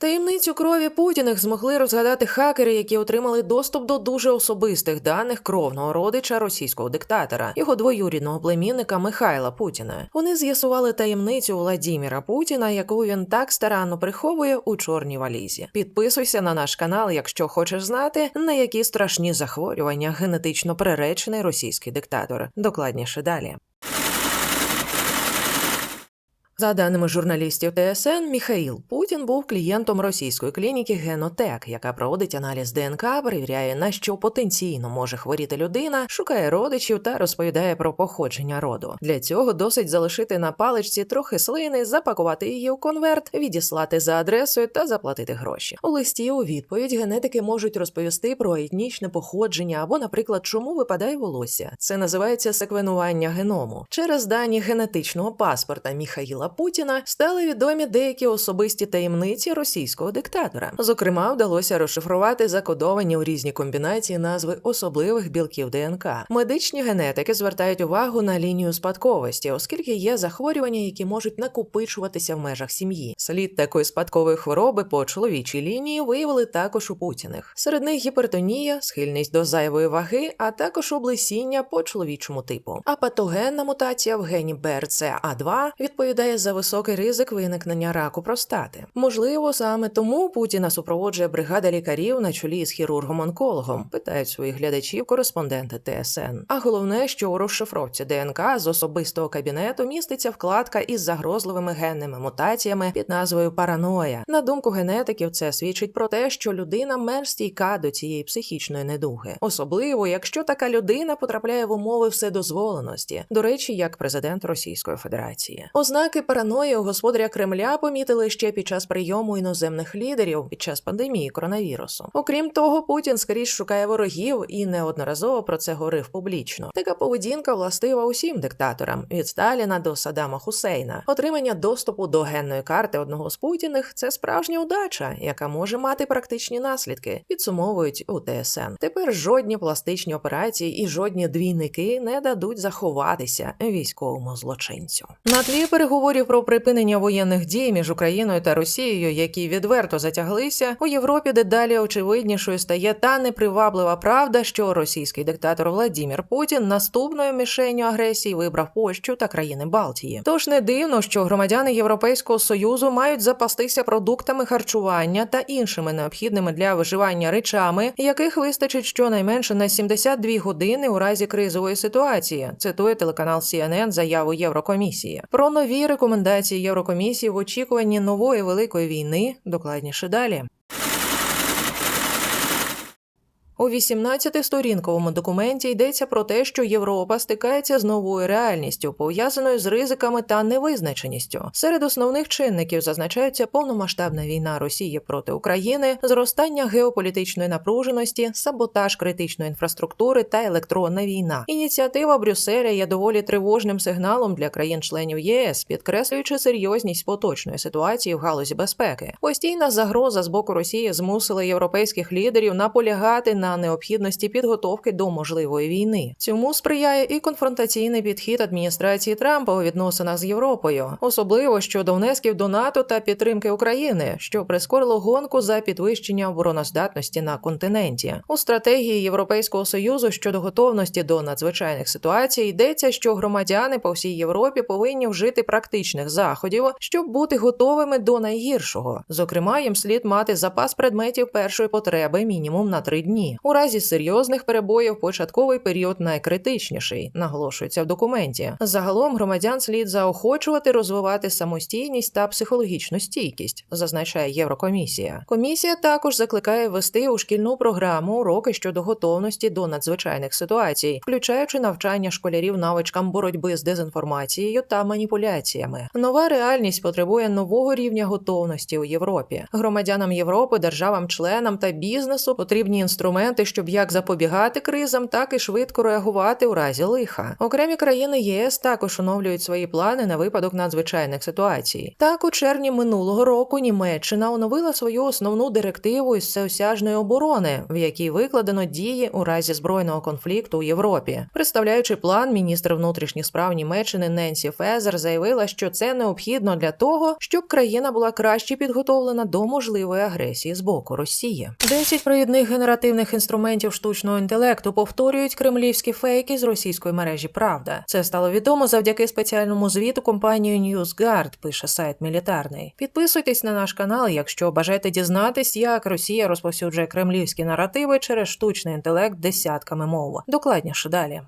Таємницю крові Путіних змогли розгадати хакери, які отримали доступ до дуже особистих даних кровного родича російського диктатора, його двоюрідного племінника Михайла Путіна. Вони з'ясували таємницю Владіміра Путіна, яку він так старанно приховує у чорній валізі. Підписуйся на наш канал, якщо хочеш знати, на які страшні захворювання генетично приречений російський диктатор. Докладніше далі. За даними журналістів ТСН, Міхаїл Путін був клієнтом російської клініки Генотек, яка проводить аналіз ДНК, перевіряє на що потенційно може хворіти людина, шукає родичів та розповідає про походження роду. Для цього досить залишити на паличці трохи слини, запакувати її у конверт, відіслати за адресою та заплатити гроші. У листі у відповідь генетики можуть розповісти про етнічне походження або, наприклад, чому випадає волосся. Це називається секвенування геному. Через дані генетичного паспорта Міхаїла Путіна стали відомі деякі особисті таємниці російського диктатора. Зокрема, вдалося розшифрувати закодовані у різні комбінації назви особливих білків ДНК. Медичні генетики звертають увагу на лінію спадковості, оскільки є захворювання, які можуть накопичуватися в межах сім'ї. Слід такої спадкової хвороби по чоловічій лінії виявили також у Путіних. Серед них гіпертонія, схильність до зайвої ваги, а також облесіння по чоловічому типу. А патогенна мутація в гені BRCA2 відповідає за високий ризик виникнення раку простати. Можливо, саме тому Путіна супроводжує бригада лікарів на чолі з хірургом-онкологом, питають своїх глядачів кореспонденти ТСН. А головне, що у розшифровці ДНК з особистого кабінету міститься вкладка із загрозливими генними мутаціями під назвою параноя. На думку генетиків, це свідчить про те, що людина менш стійка до цієї психічної недуги, особливо якщо така людина потрапляє в умови вседозволеності, до речі, як президент Російської Федерації. Ознаки параної у господаря Кремля помітили ще під час прийому іноземних лідерів під час пандемії коронавірусу. Окрім того, Путін скрізь шукає ворогів і неодноразово про це говорив публічно. Така поведінка властива усім диктаторам від Сталіна до Саддама Хусейна. Отримання доступу до генної карти одного з путіних це справжня удача, яка може мати практичні наслідки. Підсумовують у ТСН. Тепер жодні пластичні операції і жодні двійники не дадуть заховатися військовому злочинцю. На тлі переговорів про припинення воєнних дій між Україною та Росією, які відверто затяглися, у Європі дедалі очевиднішою стає та неприваблива правда, що російський диктатор Владімір Путін наступною мішенню агресії вибрав Польщу та країни Балтії. Тож не дивно, що громадяни Європейського союзу мають запастися продуктами харчування та іншими необхідними для виживання речами, яких вистачить щонайменше на 72 години у разі кризової ситуації. Цитує телеканал CNN заяву Єврокомісії про нові рекомендації Єврокомісії в очікуванні нової великої війни. Докладніше далі. У 18-сторінковому документі йдеться про те, що Європа стикається з новою реальністю, пов'язаною з ризиками та невизначеністю. Серед основних чинників зазначаються повномасштабна війна Росії проти України, зростання геополітичної напруженості, саботаж критичної інфраструктури та електронна війна. Ініціатива Брюсселя є доволі тривожним сигналом для країн-членів ЄС, підкреслюючи серйозність поточної ситуації в галузі безпеки. Постійна загроза з боку Росії змусила європейських лідерів наполягати на необхідності підготовки до можливої війни. Цьому сприяє і конфронтаційний підхід адміністрації Трампа у відносинах з Європою, особливо щодо внесків до НАТО та підтримки України, що прискорило гонку за підвищення обороноздатності на континенті. У стратегії Європейського союзу щодо готовності до надзвичайних ситуацій йдеться, що громадяни по всій Європі повинні вжити практичних заходів, щоб бути готовими до найгіршого. Зокрема, їм слід мати запас предметів першої потреби мінімум на три дні. У разі серйозних перебоїв початковий період найкритичніший, наголошується в документі. Загалом громадян слід заохочувати розвивати самостійність та психологічну стійкість, зазначає Єврокомісія. Комісія також закликає ввести у шкільну програму уроки щодо готовності до надзвичайних ситуацій, включаючи навчання школярів навичкам боротьби з дезінформацією та маніпуляціями. Нова реальність потребує нового рівня готовності у Європі. Громадянам Європи, державам-членам та бізнесу потрібні інструменти інструменти, щоб як запобігати кризам, так і швидко реагувати у разі лиха. Окремі країни ЄС також оновлюють свої плани на випадок надзвичайних ситуацій. Так, у червні минулого року Німеччина оновила свою основну директиву із всеосяжної оборони, в якій викладено дії у разі збройного конфлікту у Європі. Представляючи план, міністр внутрішніх справ Німеччини Ненсі Фезер заявила, що це необхідно для того, щоб країна була краще підготовлена до можливої агресії з боку Росії. Десять провідних генеративних інструментів штучного інтелекту повторюють кремлівські фейки з російської мережі Правда. Це стало відомо завдяки спеціальному звіту компанії NewsGuard, пише сайт мілітарний. Підписуйтесь на наш канал, якщо бажаєте дізнатись, як Росія розповсюджує кремлівські наративи через штучний інтелект десятками мов. Докладніше далі.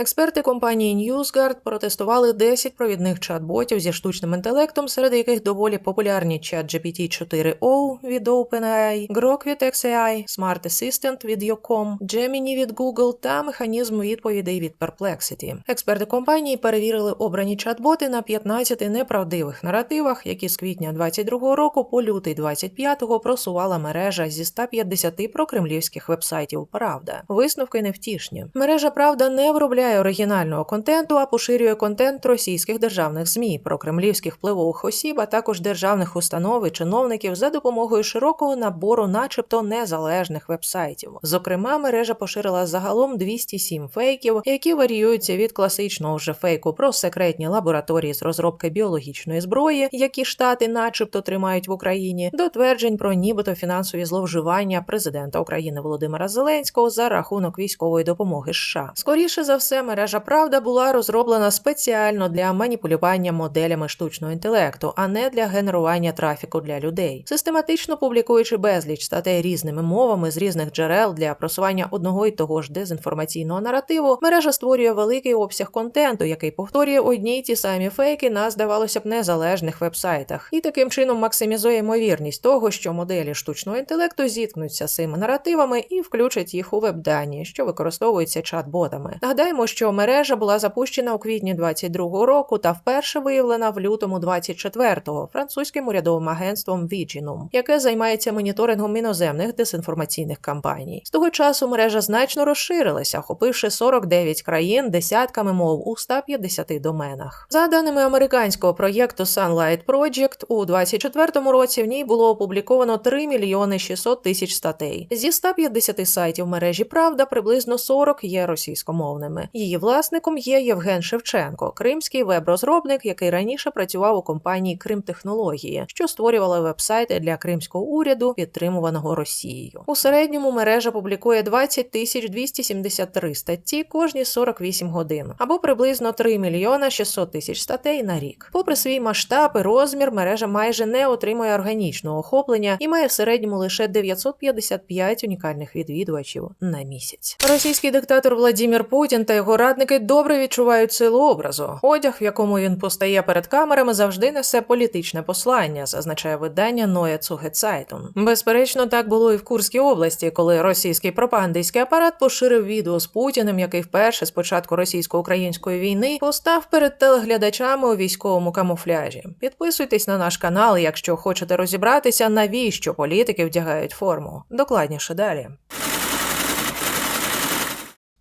Експерти компанії NewsGuard протестували 10 провідних чат-ботів зі штучним інтелектом, серед яких доволі популярні чат GPT-4o від OpenAI, Grok від XAI, Smart Assistant від Yocom, Gemini від Google та механізм відповідей від Perplexity. Експерти компанії перевірили обрані чат-боти на 15 неправдивих наративах, які з квітня 22 року по лютий 25 просувала мережа зі 150 прокремлівських вебсайтів. Правда, висновки невтішні. Мережа Правда не виробляє оригінального контенту, а поширює контент російських державних змі про кремлівських впливових осіб, а також державних установ і чиновників за допомогою широкого набору, начебто незалежних вебсайтів. Зокрема, мережа поширила загалом 207 фейків, які варіюються від класичного вже фейку про секретні лабораторії з розробки біологічної зброї, які штати, начебто, тримають в Україні, до тверджень про нібито фінансові зловживання президента України Володимира Зеленського за рахунок військової допомоги. США. скоріше за все мережа Правда була розроблена спеціально для маніпулювання моделями штучного інтелекту, а не для генерування трафіку для людей, систематично публікуючи безліч статей різними мовами з різних джерел для просування одного і того ж дезінформаційного наративу. Мережа створює великий обсяг контенту, який повторює одні й ті самі фейки на здавалося б незалежних вебсайтах, і таким чином максимізує ймовірність того, що моделі штучного інтелекту зіткнуться з цими наративами і включать їх у веб-дані, що використовуються чат-ботами. Нагадаємо, що мережа була запущена у квітні 22-го року та вперше виявлена в лютому 24-го французьким урядовим агентством Viginum, яке займається моніторингом іноземних дезінформаційних кампаній. З того часу мережа значно розширилася, охопивши 49 країн десятками мов у 150 доменах. За даними американського проєкту Sunlight Project, у 24-му році в ній було опубліковано 3 мільйони 600 тисяч статей. Зі 150 сайтів мережі Правда приблизно 40 є російськомовними. Її власником є Євген Шевченко, кримський веб-розробник, який раніше працював у компанії Кримтехнології, що створювала вебсайти для кримського уряду, підтримуваного Росією. У середньому мережа публікує 20 тисяч 273 статті кожні 48 годин, або приблизно 3 мільйона 600 тисяч статей на рік. Попри свій масштаб і розмір, мережа майже не отримує органічного охоплення і має в середньому лише 955 унікальних відвідувачів на місяць. Російський диктатор Владимир Путін та його радники добре відчувають силу образу. Одяг, в якому він постає перед камерами, завжди несе політичне послання, зазначає видання Züge Zeitung. Безперечно, так було і в Курській області, коли російський пропагандистський апарат поширив відео з Путіним, який вперше з початку російсько-української війни постав перед телеглядачами у військовому камуфляжі. Підписуйтесь на наш канал, якщо хочете розібратися, навіщо політики вдягають форму. Докладніше далі.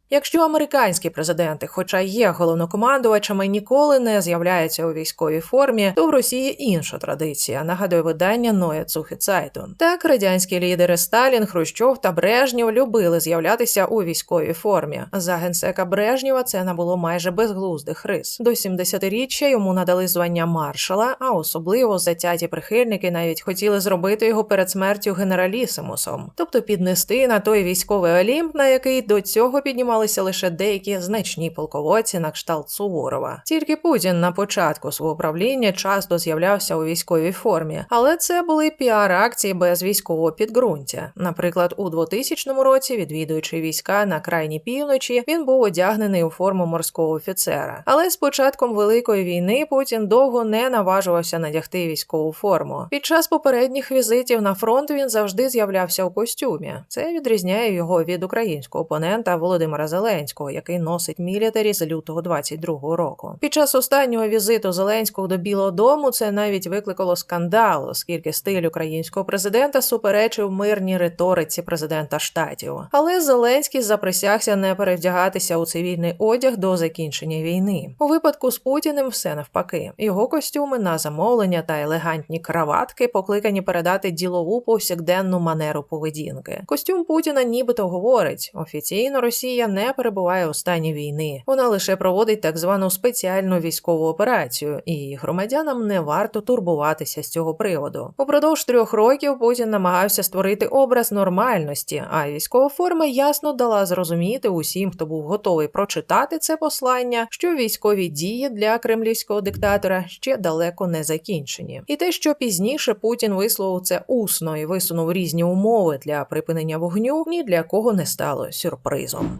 Якщо американські президенти, хоча є головнокомандувачами, ніколи не з'являються у військовій формі, то в Росії інша традиція, нагадує видання Züge Zeitung. Так радянські лідери Сталін, Хрущов та Брежнєв любили з'являтися у військовій формі. За генсека Брежнєва це набуло майже безглуздих рис. До 70-річчя йому надали звання маршала, а особливо затяті прихильники навіть хотіли зробити його перед смертю генералісимусом, тобто піднести на той військовий олімп, на який до цього піднімали піднімалися лише деякі значні полководці на кшталт Суворова. Тільки Путін на початку свого правління часто з'являвся у військовій формі, але це були піар-акції без військового підґрунтя. Наприклад, у 2000 році, відвідуючи війська на крайній півночі, він був одягнений у форму морського офіцера. Але з початком великої війни Путін довго не наважувався надягти військову форму. Під час попередніх візитів на фронт він завжди з'являвся у костюмі. Це відрізняє його від українського опонента Володимира Зеленського, який носить мілітарі з лютого 22-го року. Під час останнього візиту Зеленського до Білого Дому це навіть викликало скандал, оскільки стиль українського президента суперечив мирній риториці президента штатів. Але Зеленський заприсягся не перевдягатися у цивільний одяг до закінчення війни. У випадку з Путіним все навпаки. Його костюми на замовлення та елегантні краватки покликані передати ділову повсякденну манеру поведінки. Костюм Путіна нібито говорить: офіційно Росія не перебуває у стані війни. Вона лише проводить так звану спеціальну військову операцію, і громадянам не варто турбуватися з цього приводу. Упродовж трьох років Путін намагався створити образ нормальності, а військова форма ясно дала зрозуміти усім, хто був готовий прочитати це послання, що військові дії для кремлівського диктатора ще далеко не закінчені. І те, що пізніше Путін висловив це усно і висунув різні умови для припинення вогню, ні для кого не стало сюрпризом.